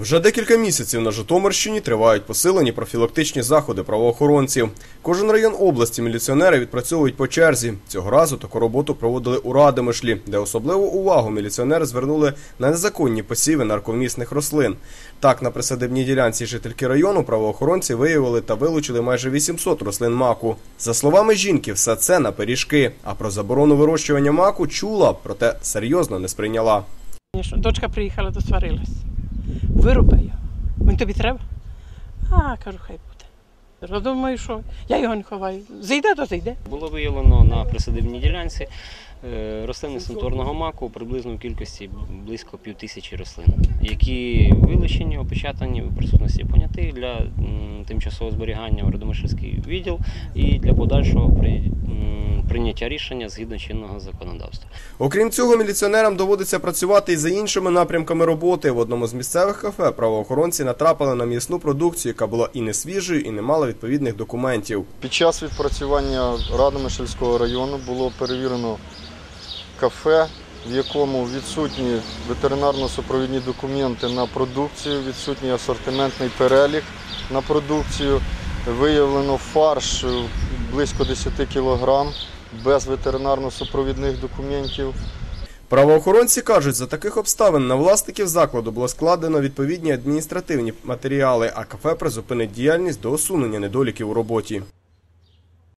Вже декілька місяців на Житомирщині тривають посилені профілактичні заходи правоохоронців. Кожен район області міліціонери відпрацьовують по черзі. Цього разу таку роботу проводили у Радомишлі, де особливу увагу міліціонери звернули на незаконні посіви нарковмісних рослин. Так, на присадибній ділянці жительки району правоохоронці виявили та вилучили майже 800 рослин маку. За словами жінки, все це на пиріжки. А про заборону вирощування маку чула, проте серйозно не сприйняла. Дочка приїхала, досварилась. Вируби його. Він тобі треба? А, кажу, хай буде. Я думаю, що я його не ховаю. Зайде, то зайде. Було виявлено на присадибній ділянці е, рослини сенсорного маку приблизно в кількості близько пів тисячі рослин, які вилучені, опечатані в присутності понятих для тимчасового зберігання в Радомишльський відділ і для подальшого прийняття рішення згідно чинного законодавства. Окрім цього, міліціонерам доводиться працювати і за іншими напрямками роботи. В одному з місцевих кафе правоохоронці натрапили на м'ясну продукцію, яка була і не свіжою, і не мала відповідних документів. Під час відпрацювання Радомишльського району було перевірено кафе, в якому відсутні ветеринарно-супровідні документи на продукцію, відсутній асортиментний перелік на продукцію. Виявлено фарш близько 10 кг без ветеринарно-супровідних документів. Правоохоронці кажуть, за таких обставин на власників закладу було складено відповідні адміністративні матеріали, а кафе призупинить діяльність до усунення недоліків у роботі.